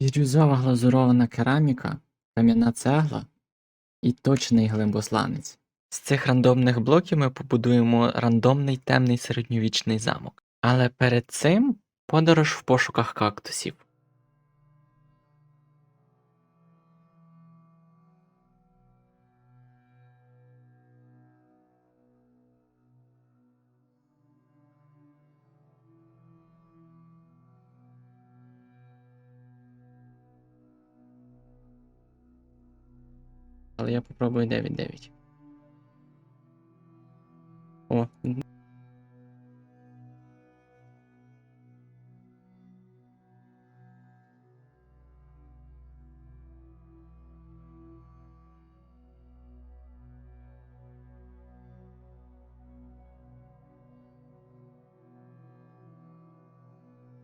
Бірюзова глазурована кераміка, кам'яна цегла і точний глибосланець. З цих рандомних блоків ми побудуємо рандомний темний середньовічний замок. Але перед цим подорож в пошуках кактусів. Але я попробую 9-9. О,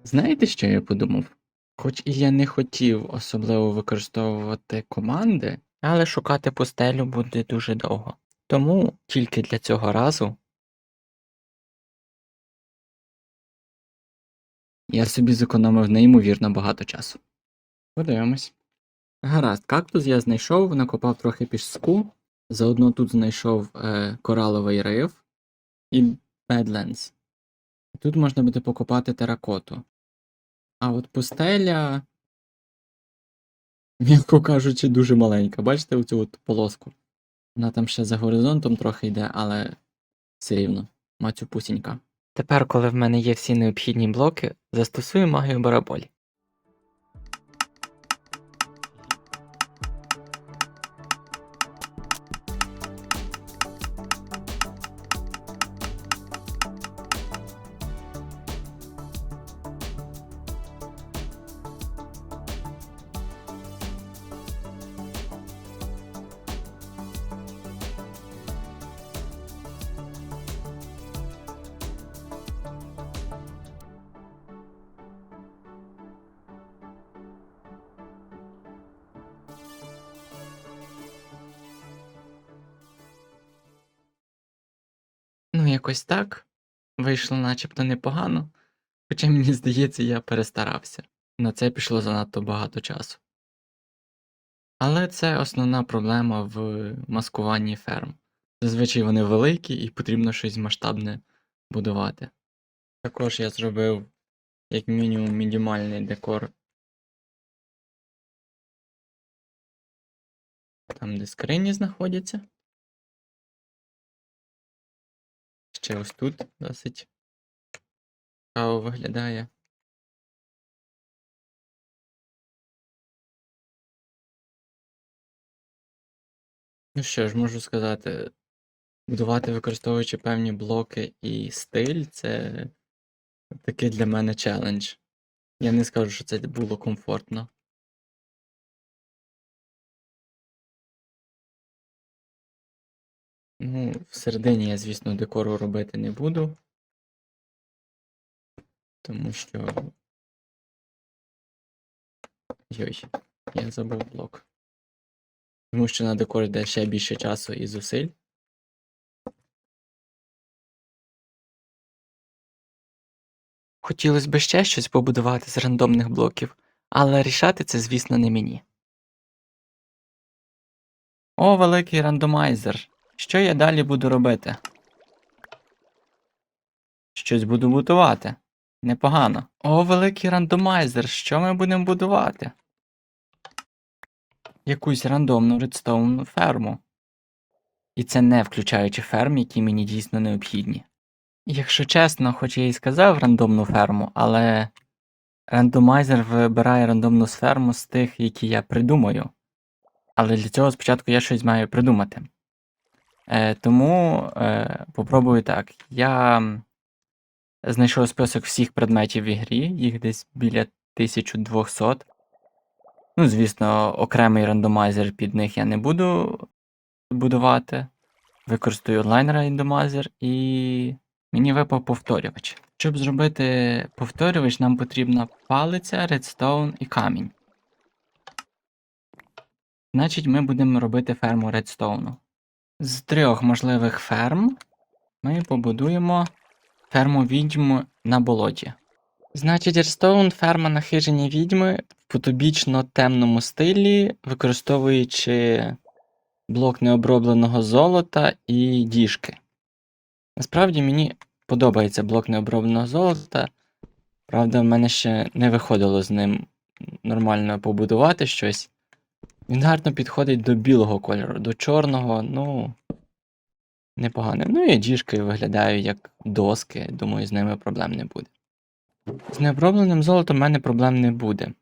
Знаєте, що я подумав? Хоч і я не хотів особливо використовувати команди, але шукати пустелю буде дуже довго. Тому тільки для цього разу я собі зекономив неймовірно багато часу. Подивимось. Гаразд, кактус я знайшов, накопав трохи піску, заодно тут знайшов е, кораловий риф і Badlands. Тут можна буде покопати теракоту. А от пустеля, м'яко кажучи, дуже маленька. Бачите оцю от полоску? Вона там ще за горизонтом трохи йде, але все рівно. Мацю пусінька. Тепер, коли в мене є всі необхідні блоки, застосую магію бараболі. Ну, якось так. Вийшло начебто непогано, хоча мені здається, я перестарався. На це пішло занадто багато часу. Але це основна проблема в маскуванні ферм. Зазвичай вони великі і потрібно щось масштабне будувати. Також я зробив як мінімум мінімальний декор. Там, де скрині знаходяться. Ще ось тут досить цікаво виглядає. Ну що ж, можу сказати, будувати використовуючи певні блоки і стиль, це такий для мене челендж. Я не скажу, що це було комфортно. Ну, всередині я, звісно, декору робити не буду. Тому що. Йой, я забув блок. Тому що на декор йде ще більше часу і зусиль. Хотілося б ще щось побудувати з рандомних блоків, але рішати це, звісно, не мені. О, великий рандомайзер. Що я далі буду робити? Щось буду будувати. Непогано. О, великий рандомайзер. Що ми будемо будувати? Якусь рандомну редстоун ферму. І це не включаючи ферм, які мені дійсно необхідні. Якщо чесно, хоч я і сказав рандомну ферму, але рандомайзер вибирає рандомну ферму з тих, які я придумаю. Але для цього спочатку я щось маю придумати. Е, тому е, попробую так. Я знайшов список всіх предметів в ігрі, їх десь біля 1200. Ну, звісно, окремий рандомайзер під них я не буду будувати. Використаю онлайн рандомайзер і мені випав повторювач. Щоб зробити повторювач, нам потрібна палиця, редстоун і камінь. Значить, ми будемо робити ферму редстоуну. З трьох можливих ферм ми побудуємо ферму відьм на болоті. Значить, Редстоун ферма на хижині відьми фотобічно темному стилі, використовуючи блок необробленого золота і діжки. Насправді мені подобається блок необробленого золота. Правда, в мене ще не виходило з ним нормально побудувати щось. Він гарно підходить до білого кольору, до чорного, ну. Непогано. Ну і діжки виглядають як доски, думаю, з ними проблем не буде. З необробленим золотом в мене проблем не буде.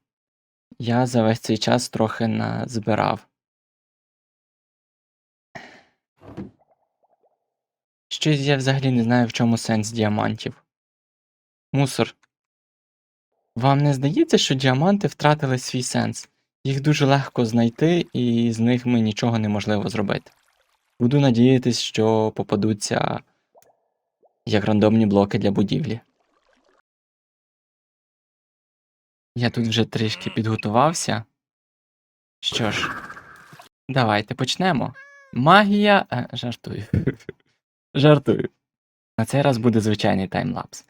Я за весь цей час трохи назбирав. Щось я взагалі не знаю, в чому сенс діамантів. Мусор. Вам не здається, що діаманти втратили свій сенс? Їх дуже легко знайти, і з них ми нічого неможливо зробити. Буду надіятись, що попадуться як рандомні блоки для будівлі. Я тут вже трішки підготувався. Що ж, давайте почнемо. Магія. Е, жартую. Жартую. На цей раз буде звичайний таймлапс.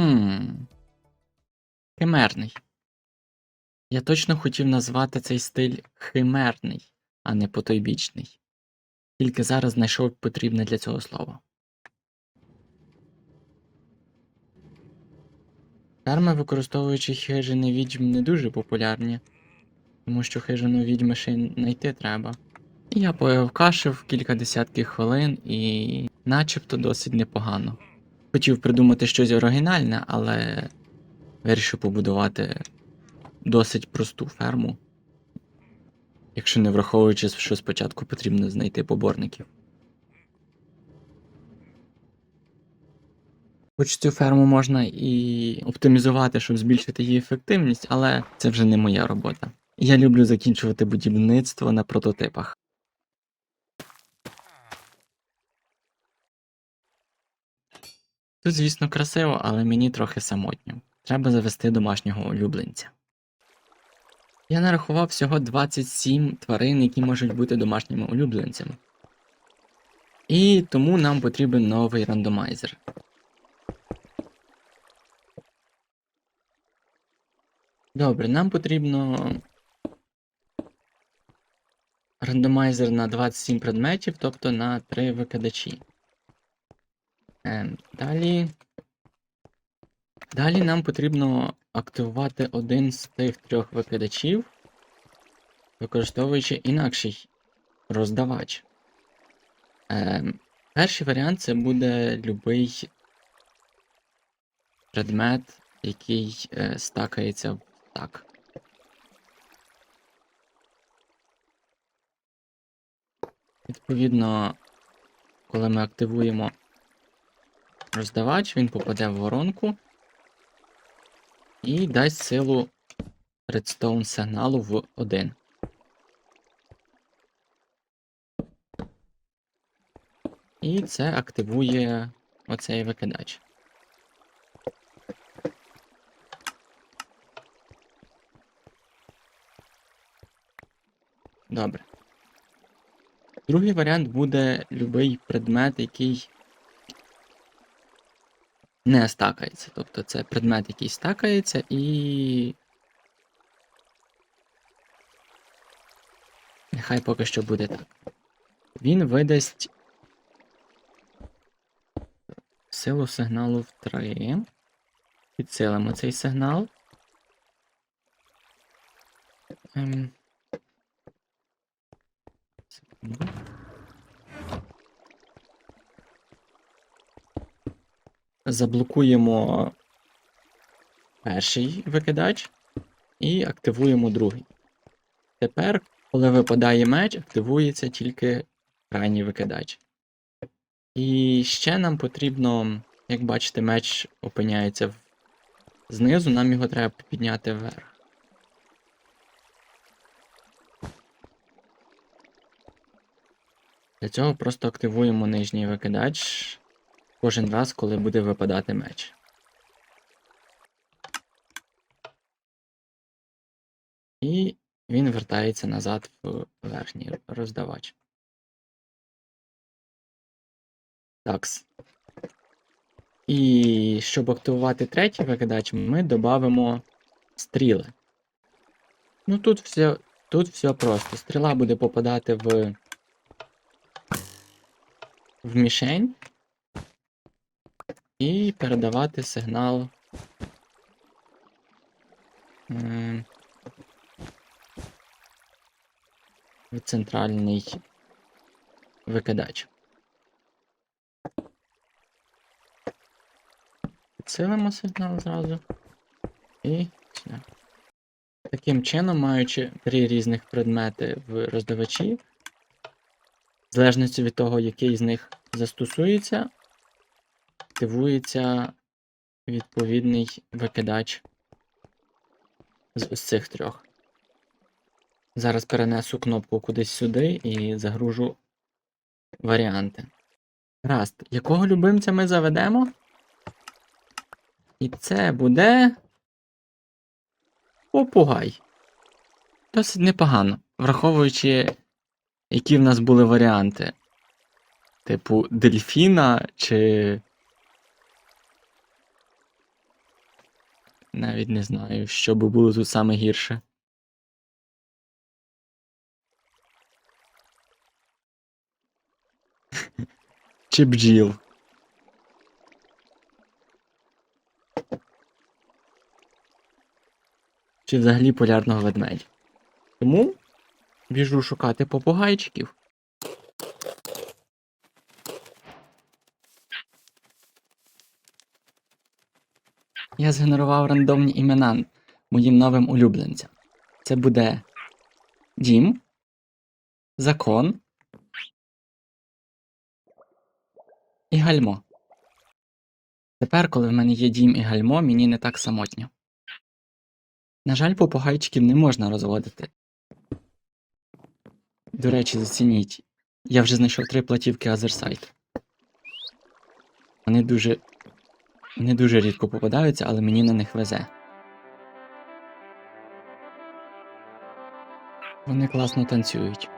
Хм. Химерний. Я точно хотів назвати цей стиль химерний, а не потойбічний. Тільки зараз знайшов потрібне для цього слово. Ферми, використовуючи хижини відьм, не дуже популярні, тому що хижину відьми ще знайти треба. І я появкашив кілька десятків хвилин і начебто досить непогано. Хотів придумати щось оригінальне, але вирішив побудувати досить просту ферму. Якщо не враховуючи, що спочатку потрібно знайти поборників. Хоч цю ферму можна і оптимізувати, щоб збільшити її ефективність, але це вже не моя робота. Я люблю закінчувати будівництво на прототипах. Тут, звісно, красиво, але мені трохи самотньо. Треба завести домашнього улюбленця. Я нарахував всього 27 тварин, які можуть бути домашніми улюбленцями. І тому нам потрібен новий рандомайзер. Добре, нам потрібно рандомайзер на 27 предметів, тобто на 3 викидачі. Ем, далі. Далі нам потрібно активувати один з тих трьох викидачів, використовуючи інакший роздавач. Ем, перший варіант це буде любий предмет, який е, стакається в так. Відповідно, коли ми активуємо роздавач, він попаде в воронку і дасть силу редстоун сигналу в 1. І це активує оцей викидач. Добре. Другий варіант буде любий предмет, який не стакається. Тобто це предмет, який стакається, і. Нехай поки що буде так. Він видасть силу сигналу в 3. Підсилимо цей сигнал. Ем... Секунду. Заблокуємо перший викидач і активуємо другий. Тепер, коли випадає меч, активується тільки крайній викидач. І ще нам потрібно, як бачите, меч опиняється знизу, нам його треба підняти вверх. Для цього просто активуємо нижній викидач кожен раз, коли буде випадати меч. І він вертається назад в верхній роздавач. Такс. І щоб активувати третій викидач, ми додамо стріли. Ну тут все, тут все просто. Стріла буде попадати в, в мішень і передавати сигнал. в центральний викидач. Підсилимо сигнал зразу. І сюди. Таким чином, маючи три різних предмети в роздавачі, в залежності від того, який з них застосується, активується відповідний викидач з ось цих трьох. Зараз перенесу кнопку кудись сюди і загружу варіанти. Раст, якого любимця ми заведемо? І це буде. Попугай. Досить непогано, враховуючи, які в нас були варіанти. Типу дельфіна чи. Навіть не знаю, що би було тут саме гірше. Чи бджіл. Чи взагалі полярного ведмедя. Тому біжу шукати попугайчиків. Я згенерував рандомні імена моїм новим улюбленцям. Це буде Дім, Закон і Гальмо. Тепер, коли в мене є дім і гальмо, мені не так самотньо. На жаль, попугайчиків не можна розводити. До речі, зацініть. Я вже знайшов три платівки Азерсайт. Вони дуже. Вони дуже рідко попадаються, але мені на них везе. Вони класно танцюють.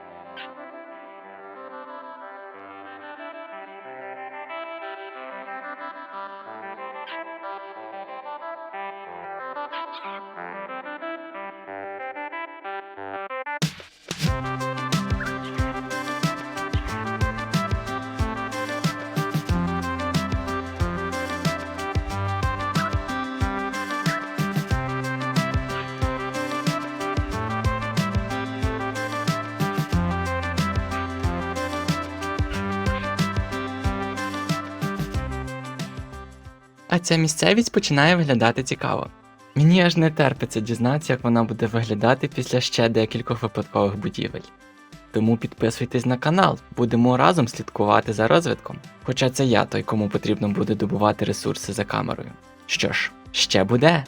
А ця місцевість починає виглядати цікаво. Мені аж не терпиться дізнатися, як вона буде виглядати після ще декількох випадкових будівель. Тому підписуйтесь на канал, будемо разом слідкувати за розвитком. Хоча це я той, кому потрібно буде добувати ресурси за камерою. Що ж, ще буде.